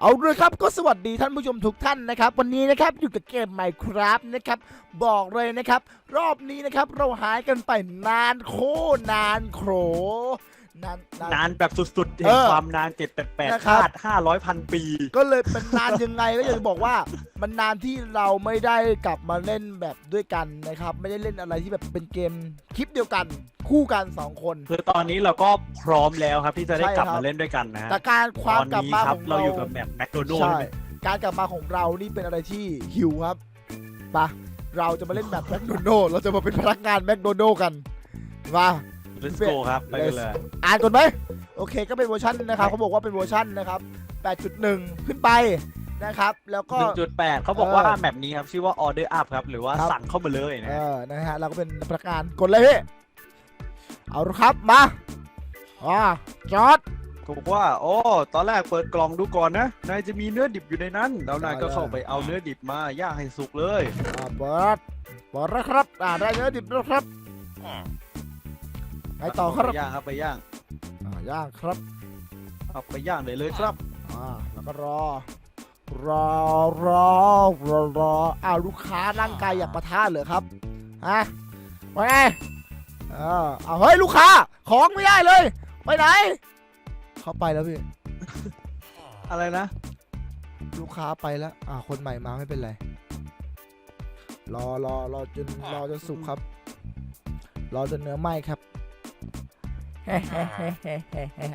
เอาเลยครับก็สวัสดีท่านผู้ชมทุกท่านนะครับ วันนี้นะครับอยู่กับเกมใหม่ครับนะครับ บอกเลยนะครับ รอบนี้นะครับเราหายกันไปนานโคนานโขร นานนาน นานแบบสุดๆเอเห็นอความนานเจ็ดแปดแปดนะครับ ชาติห้าร้อยพันปี ก็เลยเป็นนานยังไงก็อยากจะบอกว่า มันนานที่เราไม่ได้กลับมาเล่นแบบด้วยกันนะครับ ไม่ได้เล่นอะไรที่แบบเป็นเกมคลิปเดียวกัน คู่กันสองคน คือตอนนี้เราก็พร้อมแล้วครับที่จะได้ใช่กลับครับ มาเล่นด้วยกันนะฮะแต่การความตอนกลับนี้มาครัของเราเราอยู่กับแมปแมคโดนัลใช่ด์การกลับมาของเรานี่เป็นอะไรที่หิวครับไปะเราจะมาเล่นแบบแมคโดนัลเราจะมาเป็นพนักงานแมคโดนัลกันมา เลสโกครับ ไปกันเลยอ่านก่อนไหมโอเคก็เป็นเวอร์ชันนะครับเขาบอกว่าเป็นเวอร์ชันนะครับ 8.1 ขึ้นไปนะครับ แล้วก็หนึ่งจุดแปดเขาบอกเออว่าแมปนี้ครับ ชื่อว่า Order Up ครับ หรือว่าครับสั่งเข้ามาเลยนะเอฮะอนะฮะเราก็เป็นพนักงานกดเลยพี่เอาละครับมาอ่าจอดเขาบอกว่าโอ้ตอนแรกเปิดกล่องดูก่อนนะนายจะมีเนื้อดิบอยู่ในนั้น แล้วนายก็ใช่เข้าไปเอาเนื้อดิบมาย่างให้สุกเลยอ่าเปิดเปิดแล้วครับอ่าได้เนื้อดิบแล้วครับ ไปต่อครับไปย่างครับไปย่างอ่าย่างครับเอาไปย่างเลยเลยครับอ่าแล้วก็รอ รอรอรอรออ้าวลูกค้านั่งไกลอยากประทานเหรอครับฮะว่าไงเออเอาเฮ้ยลูกค้า ของไม่ได้เลย ไปไหน เขาไปแล้วพี่ อะไรนะ ลูกค้าไปแล้ว อ่า คนใหม่มาไม่เป็นไร รอรอรอจนรอจนสุกครับ รอจนเนื้อไหม้ครับ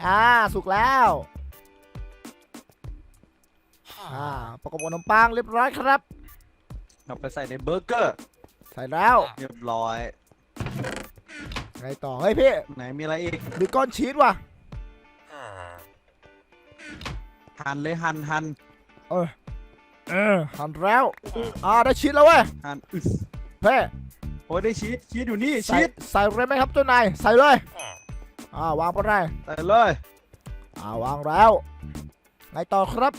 อ่าสุกแล้วอ่าประกอบขนมปังเรียบร้อยครับ เอาไปใส่ในเบอร์เกอร์ ใส่แล้วเรียบร้อยไงต่อเฮ้ยพี่ไหนมีอะไรอีกมีก้อนชีสว่ะหั่นเลยหั่นหั่นเออเออหั่นแล้วอ่าได้ชีสแล้วเว้ยหั่นอึสเพ่โอ้ยได้ชีสชีสอยู่นี่ใส่ชีสใส่เลยไหมครับเจ้านายใส่เลย อ่าวางไปได้ใส่เลยอ่าวางแล้วไงต่อครับ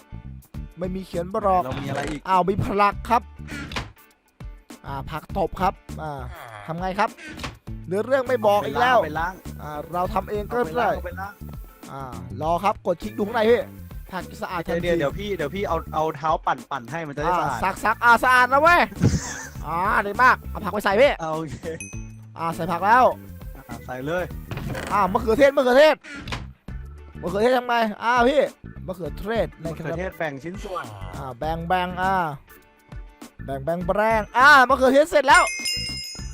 ไม่มีเขียนบรอกเรามีอะไรอีกอ้าวมีผลักครับ อ่าผักตบครับอ่าทำไงครับ เนื้อเรื่องไม่บอกอีกแล้วไปล้างอ่าเราทำเองก็เอาไปล้าได้งเอาไปล้างอ่ารอครับกดคลิกดูข้างในพี่ผักสะอาดทัเดี๋ยนวทีเดี๋ยวเดี๋ยวพี่เดี๋ยวพี่เอาเอาเท้าปั่นปั่นให้มันจะได้อ่าสะอาดซักซักอ่าสะอาดนะเว้ยอ่าดีมากเอาผักไปใส่พี่เอาโอเคอ่าใส่ผักแล้วอะใส่เลย อ่ามะเขือเทศมะเขือเทศมะเขือเทศทำไงอ่าพี่มะเขือเทศในมะคเขือรับเทศแบ่งชิ้นส่วนอ่าแบ่งแบ่งอ่าแบ่งแบ่งแบ่งอ่ามะเขือเทศเสร็จแล้ว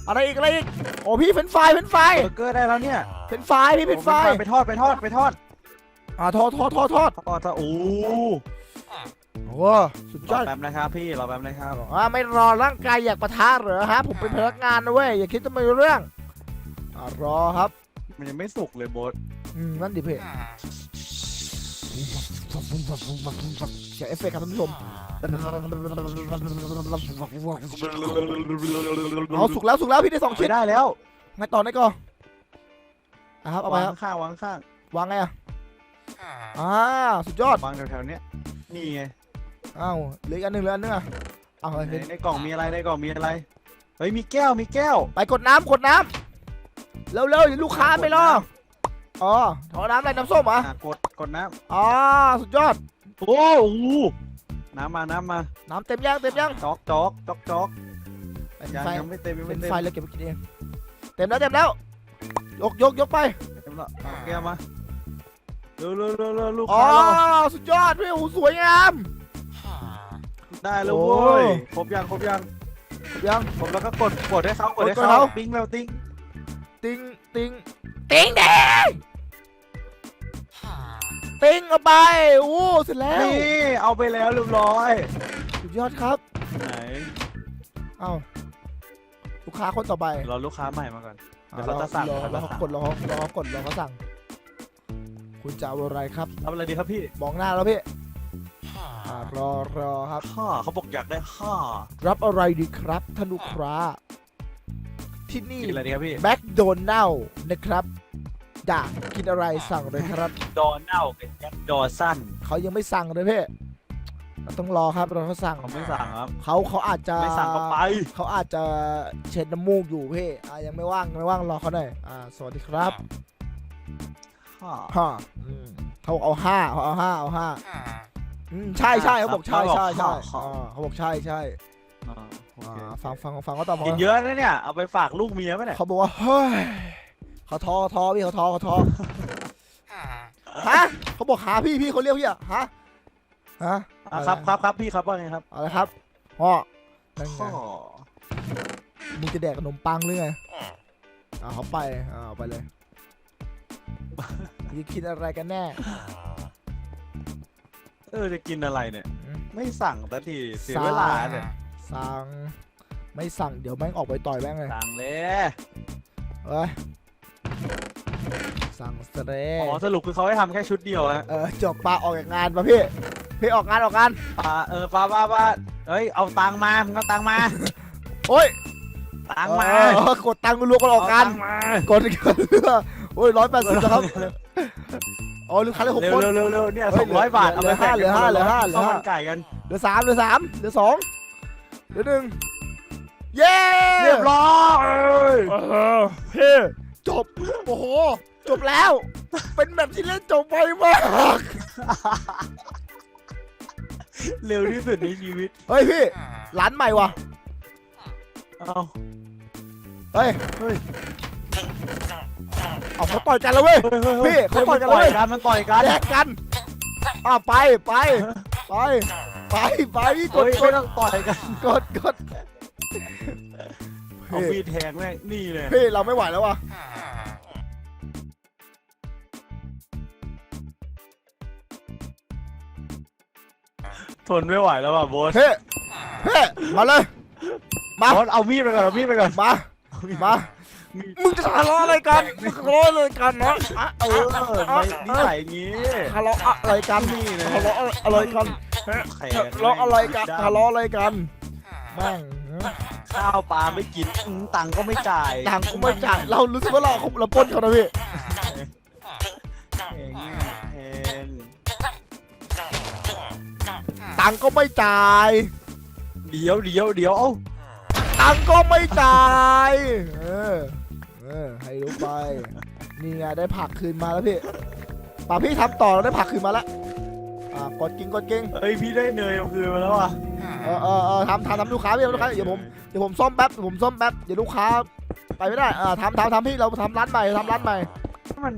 อะไรอีกอะไรอีกโอ้พี่เฟรนช์ฟรายเฟรนช์ฟรายเบอร์เกอร์ได้แล้วเนี่ยเฟรนช์ฟรายพี่เฟรนช์ฟรายไปทอดไปทอดไปทอดอ่าทอดทอดทอดทอดทอดซะโอ้โอ้สุดยรออด แป๊บนะครับพี่รอแป๊บนะครับอ่าไม่รอร่างกายอยากปะทะเหรอฮะผมเป็นพนักงานนะเว้ยอย่าคิดจะไม่รู้เรื่องอ่ารอครับ มันยังไม่สุกเลยโบสอืมนั่นดิเพ่เสียงเอฟเฟกต์ครับท่านผู้ชมเอาสุกแล้วสุกแล้วพี่ได้สองไม่ชิ้นได้แล้วไงต่อไหนก่อนอะครับเอาไปวาครับงข้างวางข้างวางไงอะอ่าสุดยอดวางแถวๆเนี้ยนี่ไงอ้าวเหลืออีกอันหนึ่งเหลืออันหนึงอะเอาในเห็นในกล่องมีอะไรในกล่องมีอะไรเฮ้ยมีแก้วมีแก้ว ไปกดน้ำกดน้ำ เร็วๆเดี๋ยวลูกค้าไม่รออ๋อถอน้ำอะไรน้ำส้มเหรอะอะกดกดน้อ๋อสุดยอดำโอ้โหน้ำมาน้ำมาน้ำเต็มยังเต็มยังจอกจอกจอกจอกเป็นยังไฟยังไม่เต็มยังเป็ไม่นเต็มไฟเลยเก็บไปกินเองเต็มแล้วเต็มแล้ว ยกยกยกไป เต็มแล้วเอาแก้วมาเร็วเร็วเร็วเร็วลูกอ๋อ ค้าเราสุดยอดพี่โอ้โหสวยงาม ได้แล้วโอ้ เว้ยครบยังครบยังยัง ครบแล้วก็กดกดให้เขากดให้กดให้เขา เขาติ้งแล้วติ้ง ติงติงติงเด้ติงเอาไปโอ้เสร็จแล้วนี่เอาไปแล้วเรียบร้อยสุดยอดครับไหนเอ้าลูกค้าคนต่อไปรอลูกค้าใหม่มาก่อนเดี๋ยวอ่เขาจะสั่งรอเขารจะอสั่เขางกดรอเขารอเขากดรอเขาสั่ง คุณจะเอาอะไรครับทำอะไรดีครับพี่มองหน้าแล้วพี่อ่ารอรอครับห้าเขาบอกอยากได้ห้ารับอะไรดีครับท่านลูกค้า ที่นี่กินอะไรดีครับพี่แมคโดนัลล์นะครับอยากกินอะไรสั่งเลยครับ ดอนัลกับแจ็คดอสันเขายังไม่สั่งเลยพี่เราต้องรอครับเราเขาสั่งเขาไม่สั่งครับ เขาเขาอาจจะไม่สั่งก็ไป เขาอาจจะเช็ดน้ำมูกอยู่พี่อะยังไม่ว่างยังไม่ว่างรอเขาหน่อยอ่าสวัสดีครับฮ่าฮ่าอืมเขาบอกเอาห้าเขาเอาห้าเอาห้าอืมใช่ใช่เขาบอกใช่ใช่ใช่อ่าเขาบอกใช่ใช่ อ่าโออ่าเคฟังฟังฟังเขาตอบมากินเยอะนะเนี่ย เอาไปฝากลูกเมียไหมเนี่ย เขาบอกว่าเฮ้ยเขาท้อท้อพี่เขาท้อเขาท้อฮะเขาบอกหาพี่พี่เขาเรียกพี่อะฮะฮะอะครับครับครับพี่ครับว่าไงครับอะไรครับพ่อนั่นไงข้อมึงจะแดกขนมปังหรือไงอ่าเขาไปอ่าเอาไปเลยมึงจะคิดอะไรกันแน่ เออจะกินอะไรเนี่ยอืมไม่สั่งสักทีเสียเวลาเนี่ย สั่งไม่สั่งเดี๋ยวแม่งออกไปต่อยแม่งเลยสั่งเลยเอ้ยสั่งสเตรอ๋อสรุปคือเขาให้ทำแค่ชุดเดียวนะเออจบปลาออกจากงานปะพี่พี่ออกงานออกงานป้าเออป้าป้าป้าเอ้ยเอาตังค์มามึงเอาตังค์มาโอ้ยตังค์มาเออกดตังค์กูรู้ก็ออกงานเตัค์มากดกันโอ้ยร้อยแปดสิบนะครับอ๋อลูกค้าเหลือหกเร็วคนเร็วเร็วเร็วเนี่ยเฮ้สยองร้อยบาทเหลือไปแบ่งเหลือห้าเหลือห้าเหลือห้าข้วมันไก่กันเหลือสามเหลือสามเหลือสอง เหลือหนึ่งเย้เรียบร้อยเออพี่จบ โอ้โห จบแล้ว เป็นแบบที่เล่นจบไวมาก เร็วที่สุดในชีวิต เฮ้ยพี่ ร้านใหม่ว่ะ เอาเฮ้ย เฮ้ยเอาเขาต่อยกันแล้วเว้ยเฮ้ยพี่เฮ้ยเขาต่อยกันมันเลยต่อยกันมันต่อยกันแยกกันอ่าไปไปไป ไปไปกเฮ้ดยกไม่ดต้องต่อยกันกดกดเอาพี่มีดแทงแม่งนี่เลยพี่เราไม่ไหวแล้วว่ะทนไม่ไหวแล้วว่ะโบสเฮ้เฮ้มาเลย มาโบสเอามีดไปก่อนเอามีดไปก่อนมามามึงจะทะเลาะอะไรกันมึงทะเลาะอะไรกันเนาะอะเออไม่นิสัยอย่างงี้ทะเลาะอะไรกันนี่นะทะเลาะอะไรกัน แขนทะเลาะอะไรกันทะเลาะอะไรกันแม่งข้าวปลาไม่กินอื้อตังค์ก็ไม่จ่ายต่างกูไม่จ่ายเรารู้สึกว่าเราเราปล้นเขานะพี่เองเองตังค์ก็ไม่จ่ายเดี๋ยวเดี๋ยวเดี๋ยวเอ้าตังค์ก็ไม่จ่ายเออเออให้รู้ไปนี่ไงได้ผักคืนมาแล้วพี่ป่าพี่ทำต่อเราได้ผักคืนมาแล้ว อ่ากดกิ้งกดกิ้งเอ้ยพี่ได้เนยเอาคืนมาแล้วอะเออเออเออทำทำทำลูกค้าพี่ทำลูกค้าเดี๋ยวผมเดี๋ยวผมซ่อมแป๊บเดี๋ยวผมซ่อมแป๊บเดี๋ยวลูกค้าไปไม่ได้เออทำทำทำพี่เราทำร้านใหม่ทำร้านใหม่มัน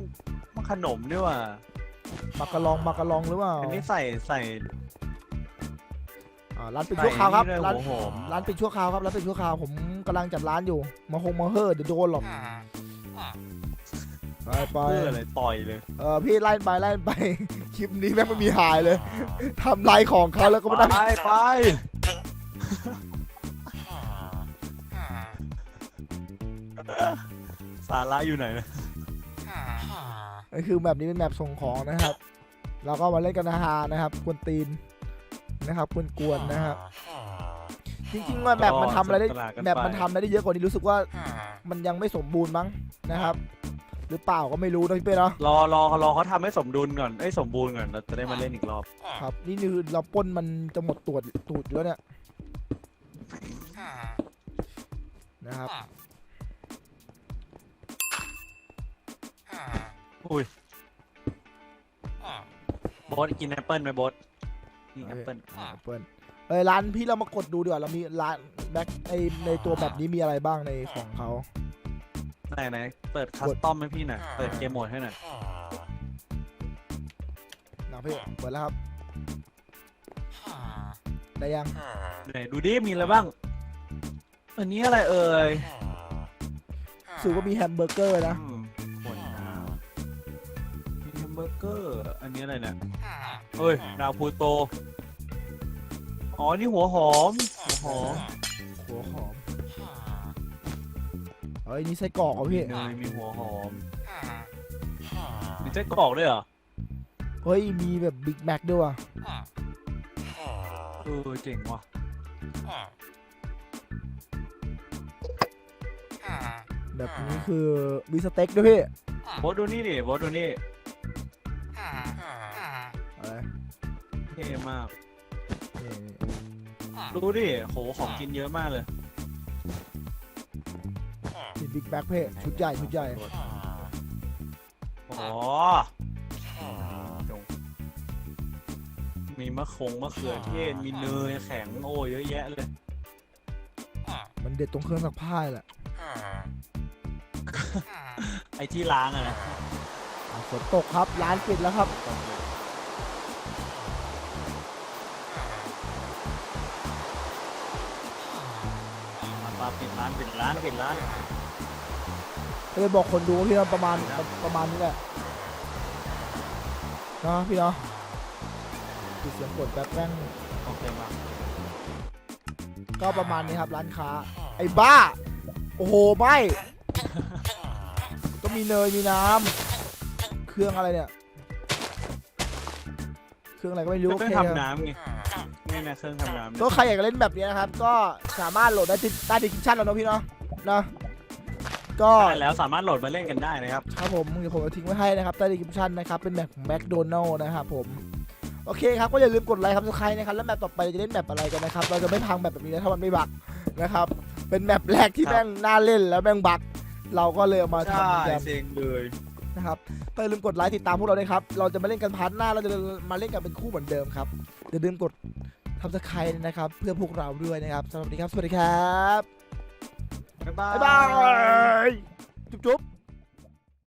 มันขนมนี่ว่ะมากระลองมากระลองหรือเปล่าอันนี้ใส่ใส่อ่าร้านปิดชั่วคราวครับใส่นี่ร้านด้วยหัวหอมร้านปิดชั่วคราวครับร้านปิดชั่วคราวผมกำลังจัดร้านอยู่มาคงมาเฮ่อเดี๋ยวโดนหรอก ไปไปเพื่ออะไรต่อยเลยเออพี่ไล่ไปไล่ไป คลิปนี้แม่งไม่มีหายเลยทำลายของเขาแล้วก็ไม่ได้ ไปไปสาระอยู่ไหนนะก็คือแบบนี้เป็นแบบส่งของนะครับ เราก็มาเล่นกันฮาๆนะครับกวนตีนนะครับกวนๆนะครับจริงๆว่าแบบมันทำอะไรได้ก็สนุกสนานกันแบบมันไปทำอะไรได้เยอะกว่านี้รู้สึกว่า มันยังไม่สมบูรณ์มั้งนะครับ หรือเปล่าก็ไม่รู้นะพี่เป้เนาะรอรอรอเขาทำให้สมดุลก่อนไอ้ยสมบูรณ์ก่อนเราจะได้มาเล่นอีกรอบ ครับ นี่คือเราปล้นมันจะหมดตูดตูดอยู่แล้วเนี่ยนะครับอุ้ยโบสกินแอปเปิลไหมโบสนี่แอปเปิลอ่าเปิ้ลเอ้ยร้านพี่เรามากดดูดีกว่าเรามีร้านแบ็คในในตัวแบบนี้มีอะไรบ้างในของเขา ไหนไหนเปิดคัสตอมให้พี่หน่อย เปิดเกมโหมดให้หน่อย นะพี่เปิดแล้วครับ ได้ยัง ไหนดูดิ มีอะไรบ้าง อันนี้อะไรเอ่ยรู้สึกว่ามีแฮมเบอร์เกอร์นะ อืมขวดน้ำมีแฮมเบอร์เกอร์ อันนี้อะไรเนี่ยเฮ้ย ดาวพลูโต อ๋อ นี่หัวหอม หัวหอม หัวหอม เฮ้ยนี่ไส้กรอกเหรอพี่เนยมีหัวหอมมีไส้กรอกด้วยเหรอเฮ้ยมีแบบบิ๊กแม็กด้วยว่ะเออเจ๋งว่ะแบบนี้คือมีสเต็กด้วยพี่โบสดูนี่ดิโบสดูนี่อะไรเท่มากดูดิโหของกินเยอะมากเลยมี บิ๊กแบ็คเพ่ชุดใหญ่ชุดใหญ่ อ๋อมีมะคงมะเขือเทศมีเนยแข็งโอ้เยอะแยะเลยมันเด็ดตรงเครื่องซักผ้าแหละไอ้ที่ล้างอะนะอะฝนตกครับร้านปิดแล้วครับมาปาปิดร้านปิดร้านปิดร้าน ก็เลยบอกคนดูพี่นะประมาณประมาณนี้แหละเนาะพี่เนาะปิดเสียงกดแบบแม่งโอเคมาก็ประมาณนี้ครับร้านค้า ไอ้บ้า โอ้โหไม่ก็มีเนยมีน้ำเครื่องอะไรเนี่ย เครื่องอะไรก็ไม่รู้เครื่องโอเคทำน้ำไงนี่นะเครื่องทำน้ำก็ใครอยากจะเล่นแบบนี้นะครับ ก็สามารถโหลดได้ที่ใต้ดิสคริปชั่นแล้วเนาะพี่เนาะนะ ก็ได้แล้วสามารถโหลดมาเล่นกันได้นะครับ ครับผมเดี๋ยวผมจะทิ้งไว้ให้นะครับใต้ดีคริปชั่นนะครับเป็นแบบแมคโดนัลล์นะครับผมโอเคครับก็อย่าลืมกดไลค์ครับสไครนะครับแล้วแมปต่อไปเราจะเล่นแมปอะไรกันนะครับ เราจะไม่พังแบบแบบนี้นะถ้ามันไม่บักนะครับ เป็นแมปแรกที่ครับ แม่งน่าเล่นแล้วแม่งบักเราก็เลยเอามาใช่ทำกัน เซ็งเลยนะครับก็อย่าลืมกดไลค์ติดตามพวกเราด้วยครับ เราจะมาเล่นกันพาร์ทหน้า เราจะมาเล่นกันเป็นคู่เหมือนเดิมครับอย่าลืมกดทำสไครนะครับ เพื่อพวกเราด้วยนะครับสำหรับวันนี้ครับ สวัสดีครับ บ๊ายบาย บ๊ายบาย จุ๊บจุ๊บ